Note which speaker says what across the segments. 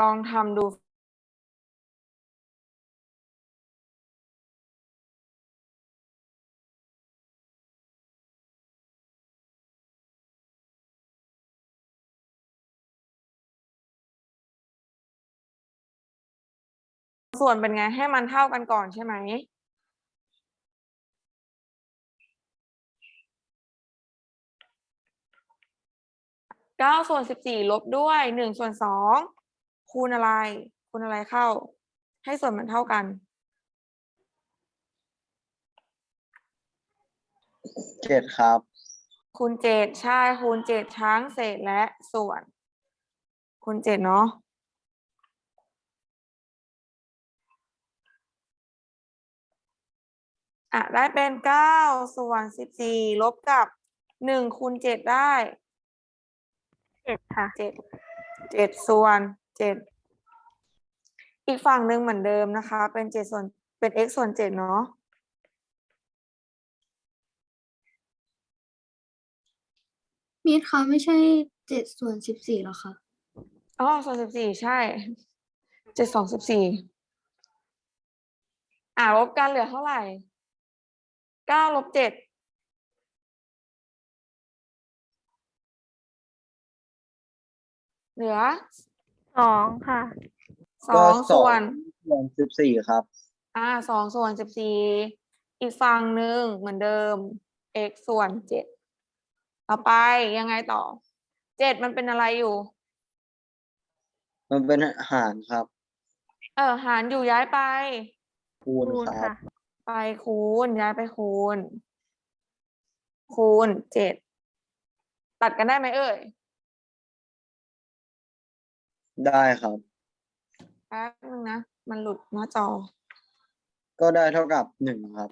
Speaker 1: ลองทำดูส่วนเป็นไงให้มันเท่ากันก่อนใช่ไหม เก้าส่วนสิบสี่ลบด้วยหนึ่งส่วนสองคูณอะไร คูณอะไรเข้า ให้ส่วนมันเท่ากัน
Speaker 2: เจ็ดครับ
Speaker 1: คูณเจ็ดใช่คูณเจ็ดทั้งเศษและส่วน คูณเจ็ดเนาะอะได้เป็นเก้าส่วนสิบสี่ลบกับหนึ่งคูณเจ็ดได้
Speaker 3: เจ็ดค่ะ
Speaker 1: เจ็ดเจ็ดส่วนเจ็ดอีกฝั่งหนึ่งเหมือนเดิมนะคะ เป็นเจ็ดส่วนเป็น x ส่วนเจ็ดเนาะ
Speaker 4: มีดคะไม่ใช่เจ็ดส่วนสิบสี่หรอคะ
Speaker 1: อ๋อส่วนสิบสี่ใช่เจ็ดสองสิบสี่อ่าลบกันเหลือเท่าไหร่เก้าลบเจ็ด เหลือ
Speaker 3: สองค่ะ
Speaker 1: สองส่วน
Speaker 2: ส่วนสิบสี่ครับ
Speaker 1: อ่าสองส่วนสิบสี่อีกฝั่งหนึ่งเหมือนเดิม x ส่วนเจ็ดต่อไปยังไงต่อเจ็ดมันเป็นอะไรอยู่
Speaker 2: มันเป็นหารครับ
Speaker 1: เออหารอยู่ย้ายไป
Speaker 2: คูณ
Speaker 3: คูณ
Speaker 2: ครั
Speaker 3: ค่ะ
Speaker 2: บ
Speaker 1: ไปคูณย้ายไปคูณ คูณเจ็ดตัดกันได้ไหมเอ่ย
Speaker 2: ได้ครับ
Speaker 1: แป๊บนึงนะ มันหลุดหน้าจอ
Speaker 2: ก็ได้เท่ากับหนึ่งครับ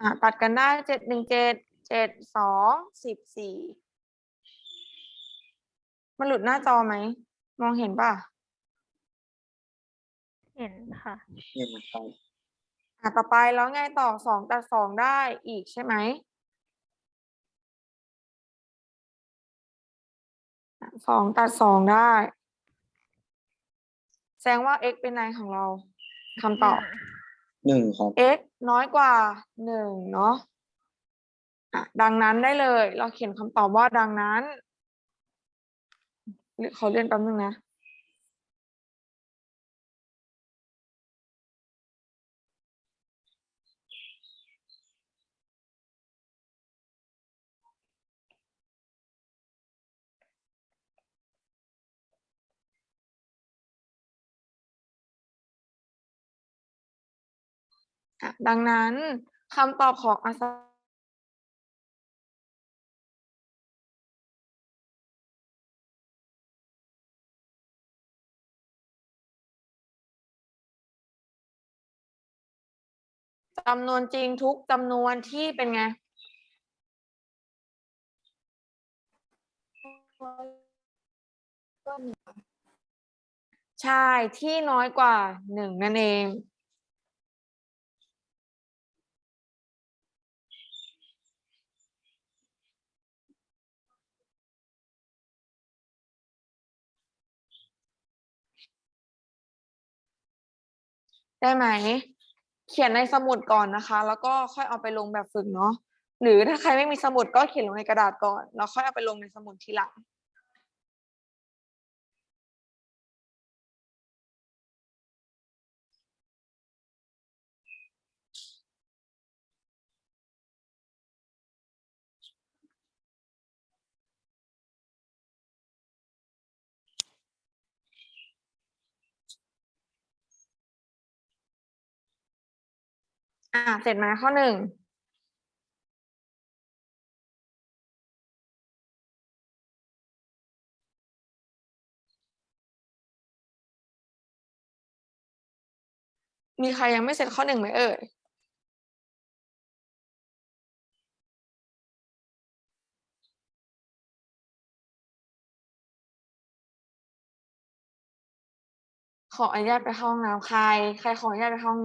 Speaker 1: อะตัดกันได้เจ็ดหนึ่งเจ็ดเจ็ดสองสิบสี่มันหลุดหน้าจอไหม มองเห็นป่ะ
Speaker 3: เห็นค่ะ
Speaker 2: หนึ่งครับ
Speaker 1: อะต่อไปแล้วไงต่อสองตัดสองได้อีกใช่ไหม สองตัดสองได้ แสดงว่า x เป็นในของเราคำตอบ
Speaker 2: หนึ่งครับ
Speaker 1: x น้อยกว่าหนึ่งเนาะอะดังนั้นได้เลย เราเขียนคำตอบว่าดังนั้นเรียกขอเลื่อนแป๊บนึงนะ อะดังนั้นคำตอบของอาซาจำนวนจริงทุกจำนวนที่เป็นไง ใช่ที่น้อยกว่าหนึ่งนั่นเอง ได้ไหม เขียนในสมุดก่อนนะคะ แล้วก็ค่อยเอาไปลงแบบฝึกเนาะหรือถ้าใครไม่มีสมุดก็เขียนลงในกระดาษก่อนแล้วค่อยเอาไปลงในสมุดทีหลัง อ่าเสร็จไหมข้อหนึ่งมีใครยังไม่เสร็จข้อหนึ่งไหมเอ่ยขออนุญาตไปห้องน้ำใคร ใครขออนุญาตไปห้อง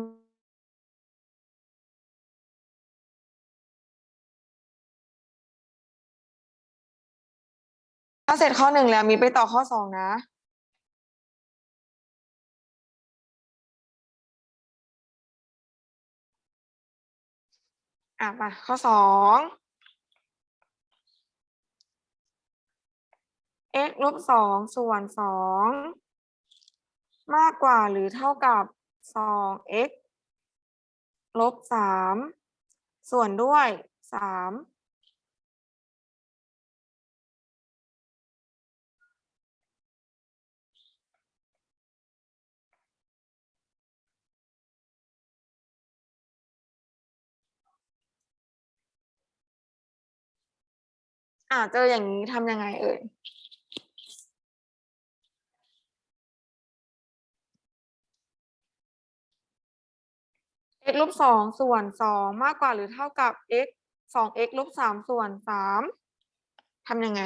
Speaker 1: เสร็จข้อหนึ่งแล้วมีไปต่อข้อสองนะอะมาข้อสอง x ลบสองส่วนสองมากกว่าหรือเท่ากับสอง x ลบสามส่วนด้วยสาม อ่าเจออย่างนี้ทำยังไงเอ่ย x ลบสองส่วนสองมากกว่าหรือเท่ากับ x สอง x ลบสามส่วนสามทำยังไง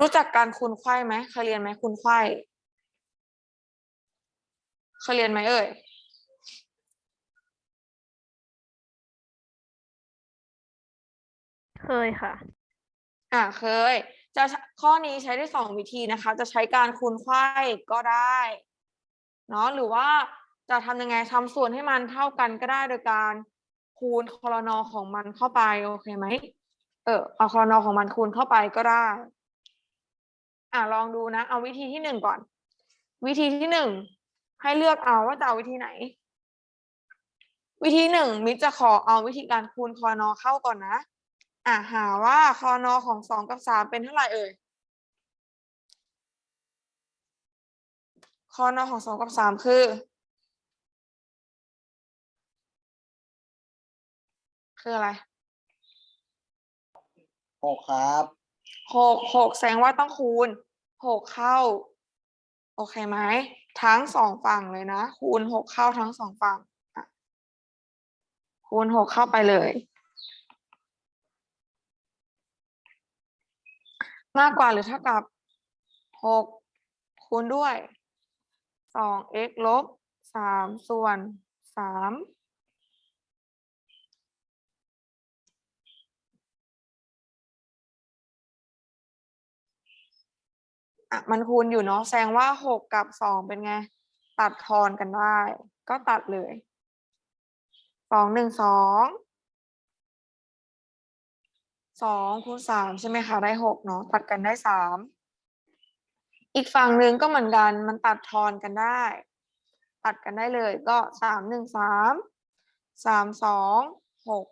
Speaker 1: รู้จักการคูณไขว้ไหมเคยเรียนไหมคูณไขว้เคยเรียนไหมเอ่ย
Speaker 3: เคยค่ะ
Speaker 1: อ่าเคย จะข้อนี้ใช้ได้สองวิธีนะคะ จะใช้การคูณไขว้ก็ได้เนาะหรือว่าจะทำยังไงทำส่วนให้มันเท่ากันก็ได้โดยการคูณคอรนอของมันเข้าไปโอเคไหมเออเอาคอรนอของมันคูณเข้าไปก็ได้ อ่าลองดูนะ เอาวิธีที่หนึ่งก่อน วิธีที่หนึ่งให้เลือกเอาว่าจะเอาวิธีไหน วิธีหนึ่งมิจะขอเอาวิธีการคูณคอรนอเข้าก่อนนะ อะหาว่าคอนอของสองกับสามเป็นเท่าไหร่เอ่ยคอนอของสองกับสามคือ คืออะไร
Speaker 2: หกครับ
Speaker 1: หกหกแสดงว่าต้องคูณหกเข้า โอเคไหมทั้งสองฝั่งเลยนะ คูณหกเข้าทั้งสองฝั่งอะคูณหกเข้าไปเลย มากกว่าหรือเท่ากับหกคูณด้วยสอง x ลบสามส่วนสามอะมันคูณอยู่เนาะแสดงว่าหกกับสองเป็นไง ตัดทอนกันได้ ก็ตัดเลยสองหนึ่งสอง สองคูณสามใช่ไหมคะได้หกเนาะตัดกันได้สามอีกฝั่งหนึ่งก็เหมือนกันมันตัดทอนกันได้ ตัดกันได้เลยก็สามหนึ่งสามสามสองหก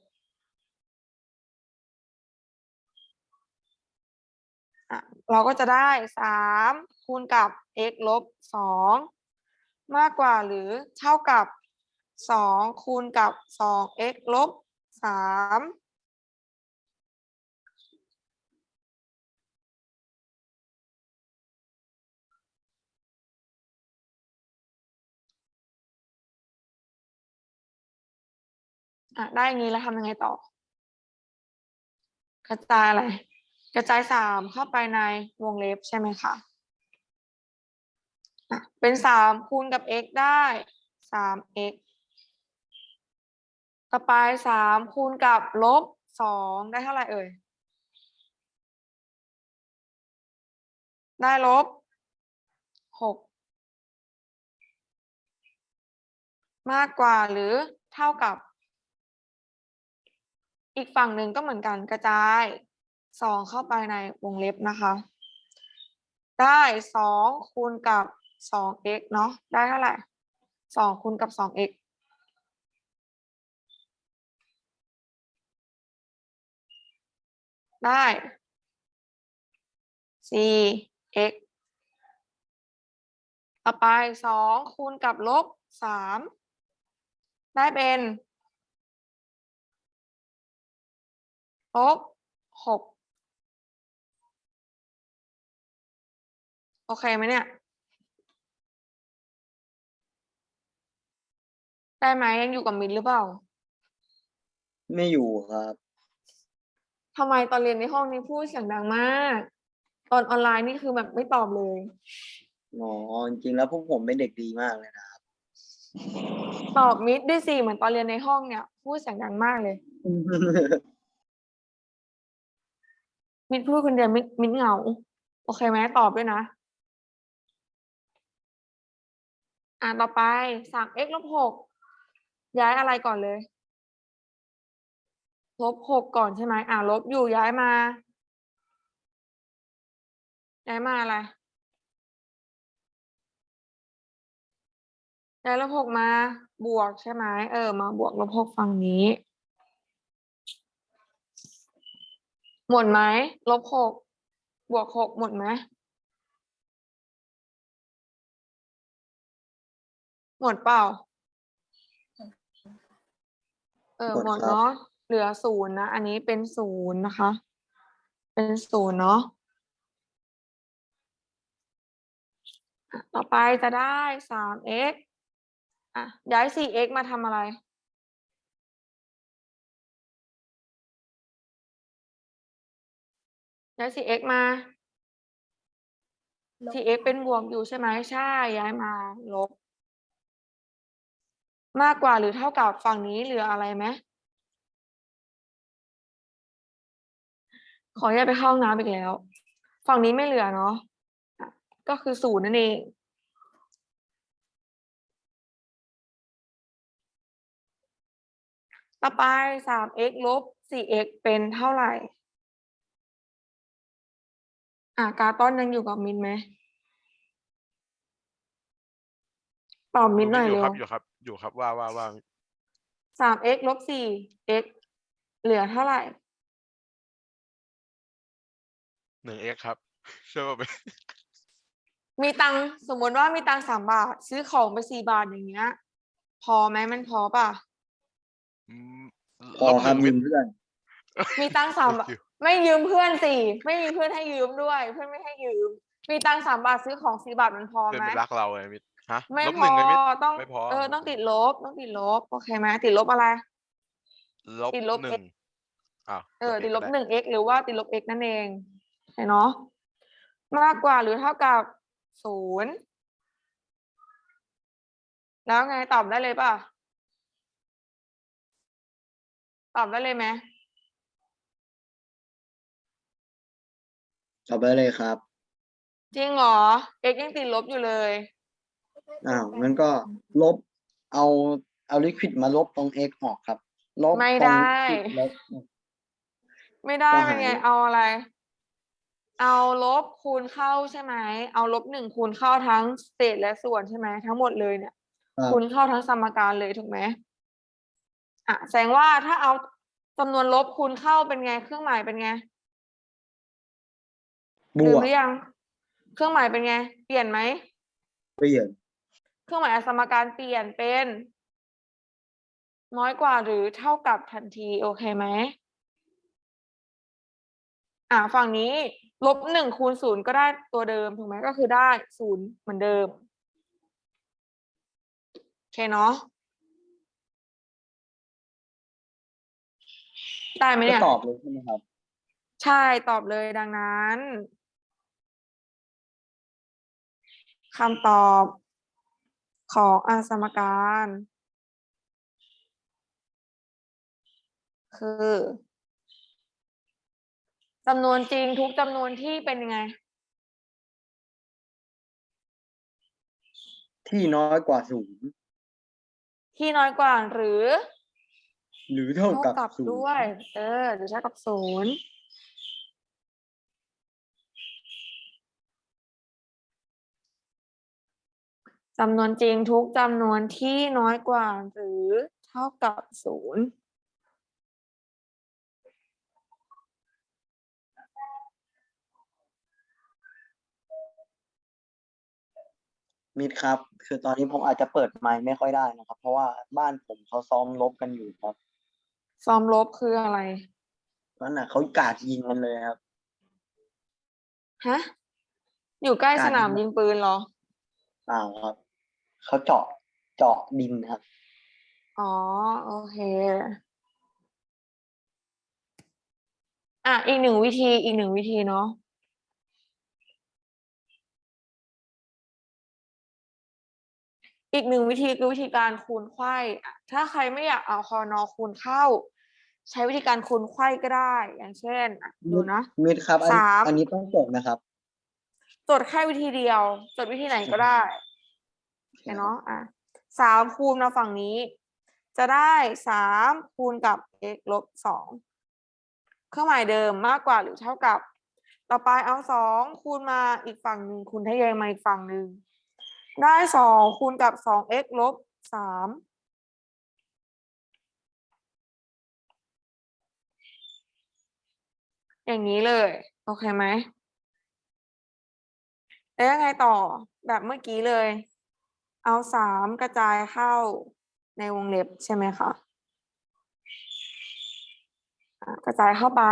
Speaker 1: อะเราก็จะได้สามคูณกับ x ลบสองมากกว่าหรือเท่ากับสองคูณกับสอง x ลบสาม อะได้อย่างนี้แล้วทำยังไงต่อ กระจายอะไร กระจายสามเข้าไปในวงเล็บใช่ไหมคะอะเป็นสามคูณกับ x ได้สาม x ต่อไปสามคูณกับลบสองได้เท่าไหร่เอ่ย ได้ลบหกมากกว่าหรือเท่ากับ อีกฝั่งหนึ่งก็เหมือนกันกระจายสองเข้าไปในวงเล็บนะคะ ได้สองคูณกับสอง x เนาะได้เท่าไหร่สองคูณกับสอง x ได้สี่ x ต่อไปสองคูณกับลบสามได้เป็น บหกโอเคไหมเนี่ย ได้ไหมยังอยู่กับมินหรือเปล่า
Speaker 2: ไม่อยู่ครับ
Speaker 1: ทำไมตอนเรียนในห้องนี้พูดเสียงดังมาก ตอนออนไลน์นี่คือแบบไม่ตอบเลย
Speaker 2: อ๋อจริงๆแล้วพวกผมเป็นเด็กดีมากเลยนะครับ
Speaker 1: ตอบมิดด้วยสิเหมือนตอนเรียนในห้องเนี่ย พูดเสียงดังมากเลย มิดพูดคนเดียวมิดมิดเหงา โอเคไหมตอบด้วยนะ อ่าต่อไปสาม x ลบหกย้ายอะไรก่อนเลยลบหกก่อนใช่ไหมอ่าลบอยู่ย้ายมา ย้ายมาอะไรย้ายลบหกมา บวกใช่ไหมเออ มาบวกลบหกฝั่งนี้ หมดไหมลบหกบวกหกหมดไหมหมดเปล่า เออ
Speaker 2: หมด
Speaker 1: หมด
Speaker 2: ครับ
Speaker 1: เนาะเหลือศูนย์นะ อันนี้เป็นศูนย์นะคะ เป็นศูนย์เนาะอะต่อไปจะได้สาม x อะย้ายสี่ x มาทำอะไร ย้าย 4x มา 4x เป็นบวกอยู่ใช่ไหมใช่ ย้ายมาลบ มากกว่าหรือเท่ากับฝั่งนี้เหลืออะไรไหมขอแยกไปเข้าห้องน้ำอีกแล้ว ฝั่งนี้ไม่เหลือเนาะอะก็คือศูนย์นั่นเองต่อไป 3x ลบ 4x เป็นเท่าไหร่ อะกาต้นยังอยู่กับมินไหมตอบมินหน่อย
Speaker 5: อยู่
Speaker 1: เร็ว
Speaker 5: ครับอยู่ครับ อยู่ครับว่าว่าว่า
Speaker 1: สาม x ลบสี่ x เหลือเท่าไหร่
Speaker 5: หนึ่งเอ็กครับใช่ป่ะ
Speaker 1: มีตังค์สมมติว่ามีตังค์สามบาท ซื้อของไปสี่บาทอย่างเงี้ย พอไหมมันพอป่ะ
Speaker 5: อืม
Speaker 2: พอ
Speaker 5: ลบ
Speaker 2: ครับ
Speaker 5: ห
Speaker 2: ยื
Speaker 5: นึ่ง
Speaker 2: มเพื่อน
Speaker 1: มีตังค์สามบาท ไม่ยืมเพื่อนสิไม่มีเพื่อนให้ยืมด้วย เพื่อนไม่ให้ยืม มีตังค์สามบาทซื้อของสี่บาทมันพอ
Speaker 5: เพื่อน
Speaker 1: ไหม
Speaker 5: เป็นรักเราไงมิดฮะ
Speaker 1: ไม่
Speaker 5: ลบ
Speaker 1: พ
Speaker 5: หนึ่
Speaker 1: อง
Speaker 5: ไงมิด
Speaker 1: ต้อง
Speaker 5: ไม่พอ
Speaker 1: เออต้องติดลบต้องติดลบโอเคไหมติดลบอะไร
Speaker 5: ลบ
Speaker 1: ติดลบ
Speaker 5: หนึ่งอ้าว
Speaker 1: เออ
Speaker 5: ก
Speaker 1: ติดลบ
Speaker 5: ก็ไห
Speaker 1: นึ่ง x หรือว่าติดลบ x นั่นเองเห็นเนาะมากกว่าหรือเท่ากับศูนย์แล้วไงตอบได้เลยป่ะ ตอบได้เลยไหม
Speaker 2: ตอบไปเลยครับ
Speaker 1: จริงเหรอ x ยังติดลบอยู่เลย
Speaker 2: อ้าวงั้นก็ลบเอาเอาลิควิดมาลบตรง x ออกครับ ลบ
Speaker 1: ไม่
Speaker 2: ตรง
Speaker 1: ได้
Speaker 2: liquid ลบ
Speaker 1: ไม่ได้
Speaker 2: ก็
Speaker 1: เป็นไง
Speaker 2: หาย
Speaker 1: เอาอะไร เอาลบคูณเข้าใช่ไหม เอาลบหนึ่งคูณเข้าทั้งเศษและส่วนใช่ไหมทั้งหมดเลยเนี่ย
Speaker 2: ครับ
Speaker 1: คูณเข้าทั้งสมการเลยถูกไหมอะแสดงว่าถ้าเอาจำนวนลบคูณเข้าเป็นไง เครื่องหมายเป็นไง
Speaker 2: บ
Speaker 1: ลืม
Speaker 2: วก
Speaker 1: หรือยัง เครื่องหมายเป็นไง เปลี่ยนไหม
Speaker 2: เปลี่ยน
Speaker 1: เครื่องหมายสมการเปลี่ยนเป็น น้อยกว่าหรือเท่ากับทันทีโอเคไหมอ่าฝั่งนี้ลบหนึ่งคูณศูนย์ก็ได้ตัวเดิมถูกไหมก็คือได้ศูนย์เหมือนเดิมโอเคเนาะได้ไหม
Speaker 2: ก็
Speaker 1: เนี่ย
Speaker 2: ตอบเลยใช่ไหมครับ
Speaker 1: ใช่ตอบเลยดังนั้น คำตอบของอาสมการ คือจำนวนจริงทุกจำนวนที่เป็นยังไง
Speaker 2: ที่น้อยกว่าศูนย์
Speaker 1: ที่น้อยกว่าหรือ
Speaker 2: หรือเท่า
Speaker 1: เท่า
Speaker 2: กับ
Speaker 1: กับ
Speaker 2: ศูนย์
Speaker 1: ด้วย เออหรือเท่ากับศูนย์ จำนวนจริงทุกจำนวนที่น้อยกว่าหรือเท่ากับศูนย์
Speaker 2: มิดครับ คือตอนนี้ผมอาจจะเปิดไมค์ไม่ค่อยได้นะครับ เพราะว่าบ้านผมเขาซ้อมรบกันอยู่ครับ
Speaker 1: ซ้อมลบคืออะไร
Speaker 2: นั่นน่ะเขากราดยิงกันเลยครับ
Speaker 1: ฮะ อยู่ใกล้
Speaker 2: การ
Speaker 1: สนามยิงปืนเหรอ
Speaker 2: เปล่าครับ เขาเจาะเจาะดินครับ
Speaker 1: อ๋อ โอเค อะ อีกหนึ่งวิธี อีกหนึ่งวิธีเนาะ อีกหนึ่งวิธีคือวิธีการคูณไขว้อะถ้าใครไม่อยากเอาคอนอคูณเข้า ใช้วิธีการคูณไขว้ก็ได้ อย่างเช่นอะดูนะ
Speaker 2: มิดครับอัน
Speaker 1: สาม
Speaker 2: อันนี้ต้องจบนะครับ
Speaker 1: จดแค่วิธีเดียว จดวิธีไหนก็ได้เห็น เนาะอะสามคูณมาฝั่งนี้ จะได้สามคูณกับ x ลบสองเครื่องหมายเดิมมากกว่าหรือเท่ากับ ต่อไปเอาสองคูณมาอีกฝั่งหนึ่งคูณทะแยงมาอีกฝั่งหนึ่งได้สองคูณกับสอง x ลบสามอย่างนี้เลย โอเคไหมแล้วยังไงต่อแบบเมื่อกี้เลย เอาสามกระจายเข้าในวงเล็บใช่ไหมคะกระจายเข้าไป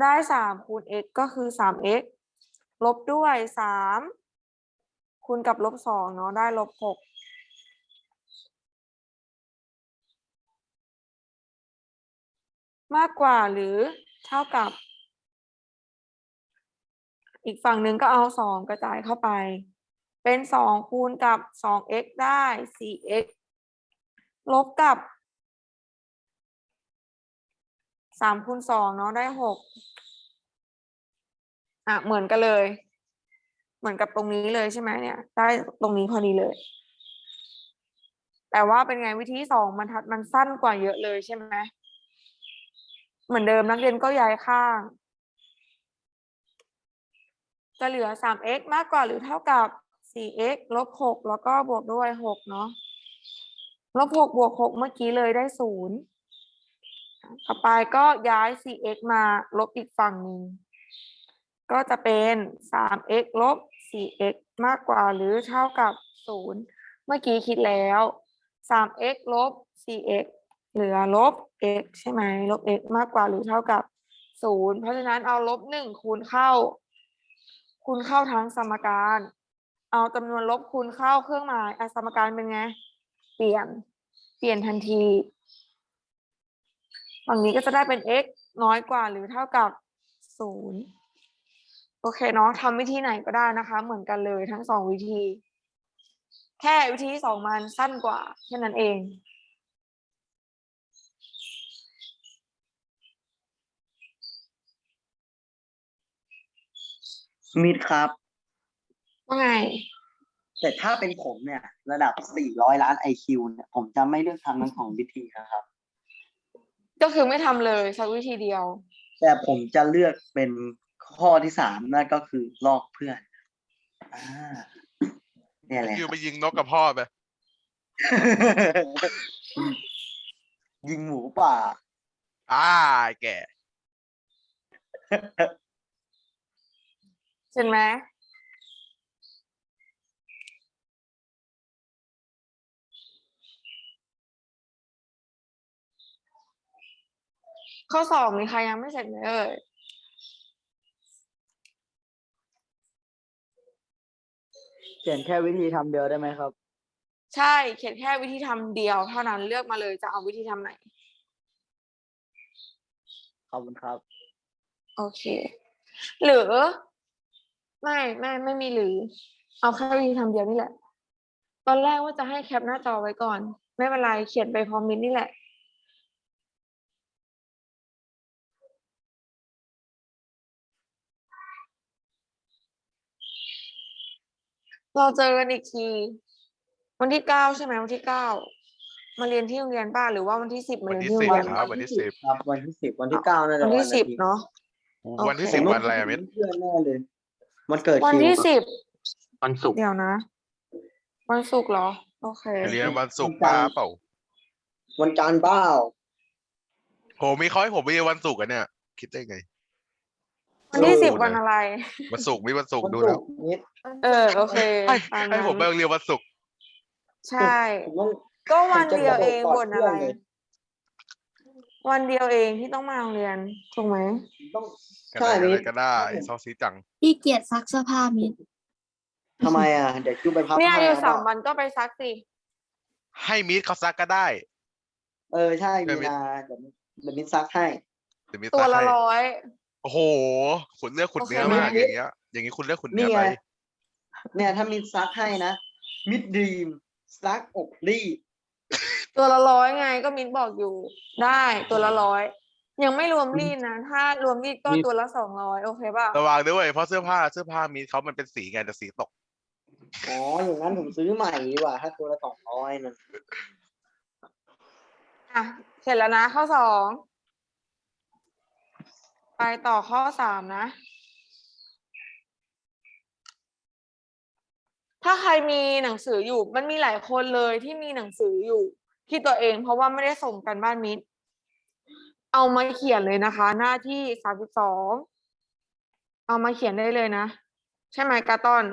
Speaker 1: ได้สามคูณ x ก็คือสาม x ลบด้วยสามคูณกับลบสองเนาะได้ลบหกมากกว่าหรือเท่ากับ อีกฝั่งหนึ่งก็เอาสองกระจายเข้าไป เป็นสองคูณกับสอง x ได้สี่ x ลบกับสามคูณสองเนาะได้หกอะเหมือนกันเลย เหมือนกับตรงนี้เลยใช่ไหมเนี่ย ได้ตรงนี้พอดีเลย แต่ว่าเป็นไงวิธีสองบรรทัดมันสั้นกว่าเยอะเลยใช่ไหมเหมือนเดิมนักเรียนก็ย้ายข้าง จะเหลือ 3x มากกว่าหรือเท่ากับ 4x ลบ6แล้วก็บวกด้วย6เนาะลบ6บวก6เมื่อกี้เลยได้0ต่อไปก็ย้าย 4x มาลบอีกฝั่งหนึ่งก็จะเป็น 3x ลบ 4x มากกว่าหรือเท่ากับ 0 เมื่อกี้คิดแล้ว 3x ลบ 4x เหลือลบ x ใช่ไหมลบ x มากกว่าหรือเท่ากับ 0 เพราะฉะนั้นเอาลบ 1 คูณเข้า คูณเข้าทั้งสมการ เอาจำนวนลบคูณเข้าเครื่องหมายอสมการเป็นไง เปลี่ยน เปลี่ยนทันที ฝั่งนี้ก็จะได้เป็น x น้อยกว่าหรือเท่ากับศูนย์โอเคเนาะทำวิธีไหนก็ได้นะคะ เหมือนกันเลยทั้งสองวิธี แค่วิธีสองมันสั้นกว่าแค่นั้นเอง
Speaker 2: มิดครับ
Speaker 1: ว่าไง
Speaker 2: แต่ถ้าเป็นผมเนี่ย ระดับ 400 ล้าน IQ เนี่ยผมจะไม่เลือกทางทั้งสองวิธีนะครับ
Speaker 1: ก็คือไม่ทำเลยสักวิธีเดียว
Speaker 2: แต่ผมจะเลือกเป็นข้อที่สามนั่นก็คือลอกเพื่อนอ่าเนี่ยแหละ
Speaker 5: ยูไปยิงนกกับพ่อไป
Speaker 2: ยิงหมูป่า
Speaker 5: อ่าไอ้แก่
Speaker 1: เห็นไหม ข้อสอบมีใครยังไม่เสร็จไหมเอ่ย
Speaker 2: เขียนแค่วิธีทำเดียวได้ไหมครับ
Speaker 1: ใช่เขียนแค่วิธีทำเดียว เท่านั้นเลือกมาเลยจะเอาวิธีทำไหน
Speaker 2: ขอบคุณครับ
Speaker 1: โอเค หรือ ไม่ไม่ไม่มีหรือ เอาแค่วิธีทำเดียวนี่แหละ ตอนแรกว่าจะให้แคปหน้าจอไว้ก่อน ไม่เป็นไรเขียนไปพร้อมมินนี่แหละ เราเจอกันอีกที วันที่เก้าใช่ไหมวันที่เก้ามาเรียนที่โรงเรียนป้าหรือว่าวันที่สิบมา
Speaker 5: วัน
Speaker 1: เรียน
Speaker 5: ที่
Speaker 1: ที่โรง
Speaker 5: สิบ
Speaker 1: เรียน
Speaker 5: ครับวันที่สิบ
Speaker 2: ครับวันที่สิบวันที่เก้าน่าจะ
Speaker 1: วันที่
Speaker 2: อา
Speaker 1: สิบ
Speaker 2: ทิตย์
Speaker 1: เนาะ
Speaker 5: วันที่
Speaker 1: โอเค
Speaker 5: สิบวันอะไรอะมิตร
Speaker 2: เพื่อนแน่เลย มันเกิด
Speaker 1: วัน
Speaker 2: คิว
Speaker 1: ที่สิบ
Speaker 6: วันศุกร์
Speaker 1: เดี๋ยวนะ วันศุกร์เหรอ โอเค
Speaker 5: เรียนวันศุกร์ป้าเปล่า
Speaker 2: วันจันทร์เบ้า
Speaker 5: โหมีเขาให้ผมไปเรียนวันศุกร์อะเนี่ย คิดได้ไง
Speaker 1: วันที่
Speaker 5: โอ้
Speaker 1: สิบ
Speaker 5: โห
Speaker 1: วันอะไร
Speaker 5: วันศุกร์มีวันศุก
Speaker 2: วั
Speaker 5: ร์
Speaker 2: น
Speaker 5: ดู
Speaker 2: ศุ
Speaker 5: แล้ว
Speaker 2: กร์นิด
Speaker 1: เออโอเค
Speaker 5: ให้
Speaker 1: ตาม
Speaker 5: ให้ผมไป
Speaker 1: นั้น
Speaker 5: เรียนวันศุกร์
Speaker 1: ใช่
Speaker 2: ผมต้อง
Speaker 1: ก็วัน
Speaker 2: ผมจะ
Speaker 1: เดียว
Speaker 2: กระโดด
Speaker 1: เอง
Speaker 2: กอด
Speaker 1: บ่นอะไร
Speaker 2: เพื่อนเลย
Speaker 1: วันเดียวเองที่ต้องมาโรงเรียนถูกไหม
Speaker 2: ต้อง
Speaker 5: ก็
Speaker 2: ใช่
Speaker 5: ได้
Speaker 2: มิ
Speaker 5: อะไร
Speaker 2: ด
Speaker 5: ก็ได้ซอสซีจัง
Speaker 4: พี่เกียรติซักเสื้อผ้ามิด
Speaker 2: ทำไมอะ เดี๋ยวคิวไปพัก
Speaker 1: เนี่ย
Speaker 2: ให้
Speaker 1: อยู่
Speaker 2: เป
Speaker 1: สา
Speaker 2: ล่
Speaker 1: มวันก็ไปซักสิ
Speaker 5: ให้มิตรเขาซักก็ได้
Speaker 2: เออ ใช่
Speaker 5: เดี๋
Speaker 2: มี
Speaker 5: ยวมิด
Speaker 2: นาเดี๋ยวมิดเดี๋ยวมิดซักให้
Speaker 5: เดี๋ยวมิตร
Speaker 1: ตัว
Speaker 5: ซัก
Speaker 1: ละ
Speaker 5: ให้
Speaker 1: ร้อย
Speaker 5: โอ้โหขุนเลือกขุน
Speaker 1: โอเค
Speaker 5: เนื้อ
Speaker 1: ไหม
Speaker 5: มากอย่างเงี้ย อย่างงี้คุณเลือกขุนเนื้
Speaker 2: นี่
Speaker 5: อ
Speaker 2: ไง
Speaker 5: ไป
Speaker 2: เนี่ยถ้ามิดซักให้นะ มิดดีมซักอบรีด
Speaker 1: ตัวละร้อยไงก็มิ้นบอกอยู่ ได้ตัวละร้อยยังไม่รวมรีดนะ ถ้ารวมรีดก็ตัวละสองร้อยโอเคป่ะ
Speaker 5: ระวังด้วยเพราะเสื้อผ้าเสื้อผ้ามีเขามันเป็นสีไงแต่สีตก
Speaker 2: อ๋ออย่างนั้นผมซื้อใหม่ดีกว่าถ้าตัวละสองร้อยนะ
Speaker 1: อะเสร็จแล้วนะข้อสอง ไปต่อข้อสามนะ ถ้าใครมีหนังสืออยู่มันมีหลายคนเลยที่มีหนังสืออยู่ที่ตัวเองเพราะว่าไม่ได้ส่งกันบ้านมิตร เอามาเขียนเลยนะคะ หน้าที่สามสิบสองเอามาเขียนได้เลยนะ ใช่ไหมกาตอน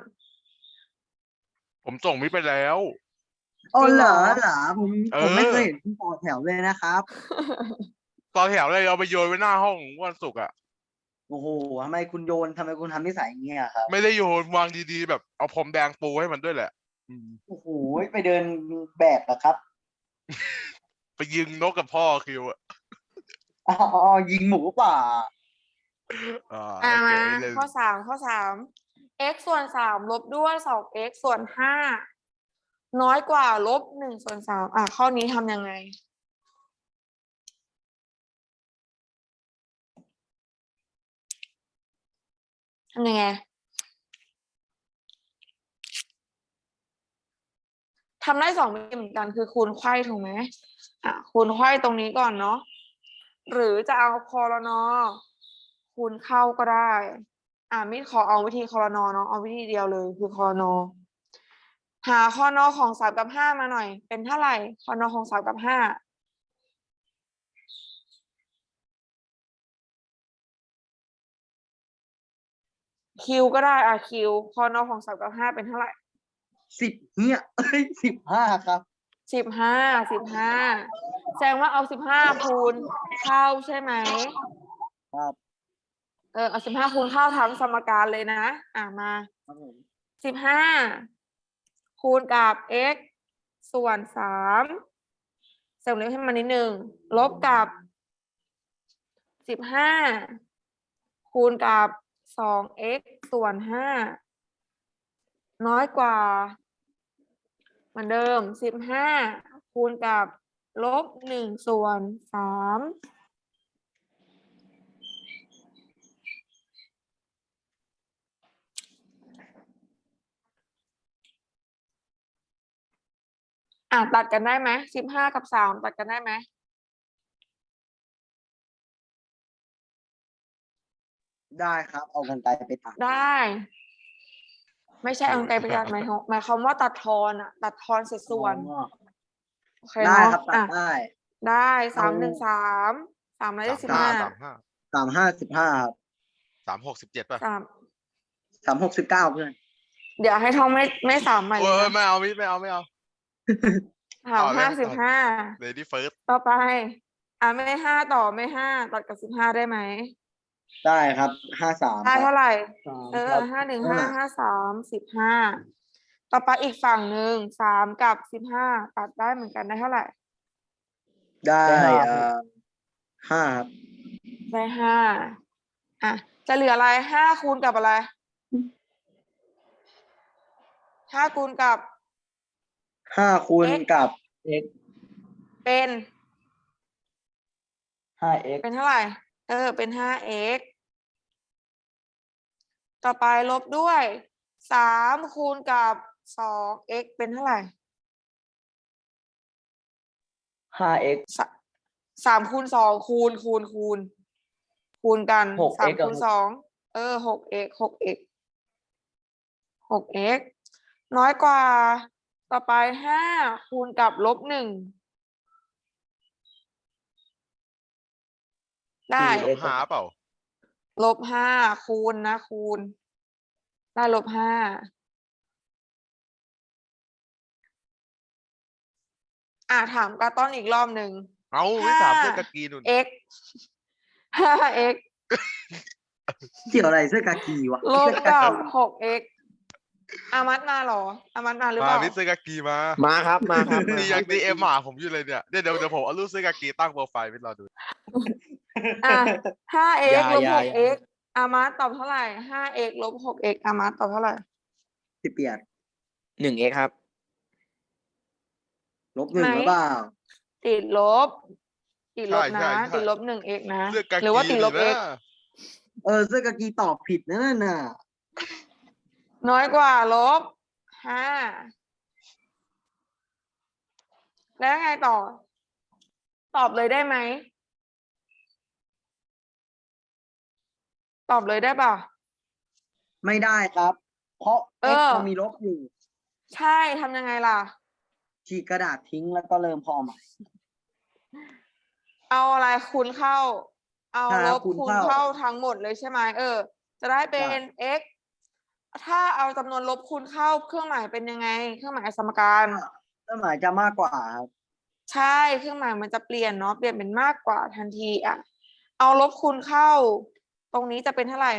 Speaker 5: ผมส่งมิตรไปแล้ว
Speaker 2: อ๋อ
Speaker 1: จริง
Speaker 2: เห
Speaker 1: เห
Speaker 2: ร
Speaker 1: ร
Speaker 2: อ
Speaker 1: อ
Speaker 2: เหรอผม
Speaker 5: เออ
Speaker 2: ผมไม่เคยเห็นคุณต่อแถวเลยนะครับ
Speaker 5: ตอนแถวเลยเอาไปโยนไว้หน้าห้องวันศุกร์อะ
Speaker 2: โอ้โหทำไมคุณโยนทำไมคุณทำนิสัยอย่างเงี้ยครับ
Speaker 5: ไม่ได้โยนวางดีๆแบบเอาพรมแดงปูให้มันด้วยแหละ อืม
Speaker 2: โอ้โห ไปเดินแบบเหรอครับ
Speaker 5: ไปยิงนกกับพ่อคิวอะ
Speaker 2: อ๋อยิงหมูป่า
Speaker 5: อ่า
Speaker 1: อ่า
Speaker 5: โอเค
Speaker 1: มา
Speaker 5: เลย
Speaker 1: ข้อสามข้อสาม x ส่วนสามลบด้วยสอง x ส่วนห้าน้อยกว่าลบหนึ่งส่วนสามอะข้อนี้ทำยังไง ทำยังไง ทำได้สองวิธีเหมือนกันคือคูณไขว้ถูกไหมอะคูณไขว้ตรงนี้ก่อนเนาะ หรือจะเอาคอรนอคูณเข้าก็ได้ อ่ามิดขอเอาวิธีคอรนอเนาะ เอาวิธีเดียวเลยคือคอรนอหาคอนอของสามกับห้ามาหน่อย เป็นเท่าไหร่คอนอของสามกับห้า คิวก็ได้อะคิวคอนอของสามกับห้าเป็นเท่าไหร่
Speaker 2: สิบเนี่ยเอ้ยสิบห้าครับ
Speaker 1: สิบห้าสิบห้าแสดงว่าเอาสิบห้าคูณเข้าใช่ไหม
Speaker 2: ครับ
Speaker 1: เออเอาสิบห้าคูณเข้าทั้งสมการเลยนะ อ่ามา
Speaker 2: ครับผม
Speaker 1: สิบห้าคูณกับ x ส่วนสามเสริมเล็บให้มันนิดหนึ่งลบกับสิบห้าคูณกับ สอง x ส่วนห้าน้อยกว่า เหมือนเดิมสิบห้าคูณกับลบหนึ่งส่วนสามอะตัดกันได้ไหมสิบห้ากับสามตัดกันได้ไหม
Speaker 2: ได้ครับ เอากันไกลไปตัด
Speaker 1: ได้ ไม่ใช่เอาไกลไปตัดหมายความหมายความว่าตัดทอนอะตัดทอนเศษส่วน
Speaker 2: อ๋อ
Speaker 1: โอเค
Speaker 2: ได้
Speaker 1: เนาะ
Speaker 2: ครับตัด
Speaker 1: อะ
Speaker 2: ได้
Speaker 1: ได้สาม
Speaker 2: เอา
Speaker 1: หนึ่งสามสามอะไรได้สิบ
Speaker 5: สาม
Speaker 1: ห้า
Speaker 5: สามห้า
Speaker 2: สามห้าสิบห้าครับ
Speaker 5: สามหกสิบเจ็ดป่ะ
Speaker 1: สาม
Speaker 2: สามหกสิบเก้าเพื่อน
Speaker 1: เดี๋ยวให้ท่องไม่ไม่สามใหม่เล
Speaker 5: โอ้
Speaker 1: ย
Speaker 5: ย
Speaker 1: นะ
Speaker 5: ไม่เอามิตรไม่เอาไม่เอา
Speaker 1: สาม
Speaker 5: เอาเลย
Speaker 1: ห้าสิบห้า
Speaker 5: เลดี้เฟิร์ส
Speaker 1: ต่อไป อะไม่ห้าต่อไม่ห้าตัดกับสิบห้าได้ไหม
Speaker 2: ได้ครับห้าสาม
Speaker 1: ได้เท่าไหร่
Speaker 2: สาม
Speaker 1: เอ
Speaker 2: ค
Speaker 1: อ
Speaker 2: รับ
Speaker 1: ห้าหนึ่งห้าห้าสามสิบห้าต่อไปอีกฝั่งหนึ่งสามกับสิบห้าตัดได้เหมือนกันได้เท่าไหร่
Speaker 2: ได้เอ่อห้าครับ
Speaker 1: ได้ห้าอะ จะเหลืออะไรห้าคูณกับอะไรห้าคูณกับ
Speaker 2: ห้าคูณ
Speaker 1: x
Speaker 2: กับ x
Speaker 1: เป็น
Speaker 2: ห้า x
Speaker 1: เป็นเท่าไหร่ เออ เป็น 5x ต่อไปลบด้วย 3 คูณกับ 2x เป็นเท่าไหร่ 5x 3คูณ2คูณคูณคูณคูณกัน
Speaker 2: 6x 3
Speaker 1: คูณ2เออ 6x 6x 6x น้อยกว่า ต่อไป 5 คูณกับลบ1 ได้
Speaker 5: ลบห้าเปล่า
Speaker 1: ลบห้าคูณนะ คูณ ได้ลบห้าอะถามกาต้อนอีกรอบหนึ่ง
Speaker 5: เอาไม่ถามเสื้อ
Speaker 1: ห้า
Speaker 5: กากีนุ่น
Speaker 1: x ห้า x
Speaker 2: เกี่ยวอะไรเสื้อกากีวะ
Speaker 1: ลบ
Speaker 2: เสื้อกา
Speaker 1: กับ
Speaker 2: กี
Speaker 1: หก x อามัดมาเหรออามัดมาหรือ
Speaker 5: มา
Speaker 1: เปล่า
Speaker 5: มิตรเสื้อกากีมา
Speaker 6: มาครับมาครับ
Speaker 5: นี่
Speaker 6: มา
Speaker 5: ยังดีเอ็มหาผมอยู่เลยเนี่ยเดี๋ยวเดี๋ยวเดี๋ยวผมเอารูปเสื้อกากีตั้งโปรไฟล์มิตรรอดู
Speaker 1: อะห้า x
Speaker 6: อย่า
Speaker 1: ลบ
Speaker 6: อย่า
Speaker 1: หก
Speaker 6: อย่า
Speaker 1: x อามัดตอบเท่าไหร่ห้า x ลบหก x อามัดตอบเท่าไหร่
Speaker 2: สิบเปียด
Speaker 6: หนึ่งเอ็กครับ
Speaker 2: ลบหนึ่ง
Speaker 1: ไหน
Speaker 2: หรือเปล่า
Speaker 1: ติดลบ ติดลบ
Speaker 5: ใช่
Speaker 1: นะ
Speaker 5: ใช่ใช่
Speaker 1: ติดลบหนึ่งเอกนะ
Speaker 5: เสื้อกา
Speaker 1: หรือว่าติ
Speaker 5: กี
Speaker 1: ดลบ
Speaker 5: เล
Speaker 1: เอยก
Speaker 5: นะ
Speaker 2: เออเสื้อกากีตอบผิดนะนั่นน่ะ
Speaker 1: น้อยกว่าลบห้าแล้วไงต่อ ตอบเลยได้ไหม ตอบเลยได้ป่ะ
Speaker 2: ไม่ได้ครับ เพราะ
Speaker 1: เอ
Speaker 2: x
Speaker 1: อ
Speaker 2: มันมีลบอยู่
Speaker 1: ใช่ทำยังไงล่ะ
Speaker 2: ฉีกกระดาษทิ้งแล้วก็เริ่มพอใหม่
Speaker 1: เอาอะไรคูณเข้า เอา
Speaker 2: ครั
Speaker 1: ล
Speaker 2: บบคูณ
Speaker 1: คูณ
Speaker 2: เข้า
Speaker 1: เข้าทั้งหมดเลยใช่ไหมเออ จะได้เป็น x ถ้าเอาจำนวนลบคูณเข้าเครื่องหมายเป็นยังไง เครื่องหมายสมการ
Speaker 2: เครื่องหมายจะมากกว่าครับ
Speaker 1: ใช่เครื่องหมายมันจะเปลี่ยนเนาะเปลี่ยนเป็นมากกว่าทันทีอะ เอาลบคูณเข้า ตรงนี้จะเป็นเท่าไหร่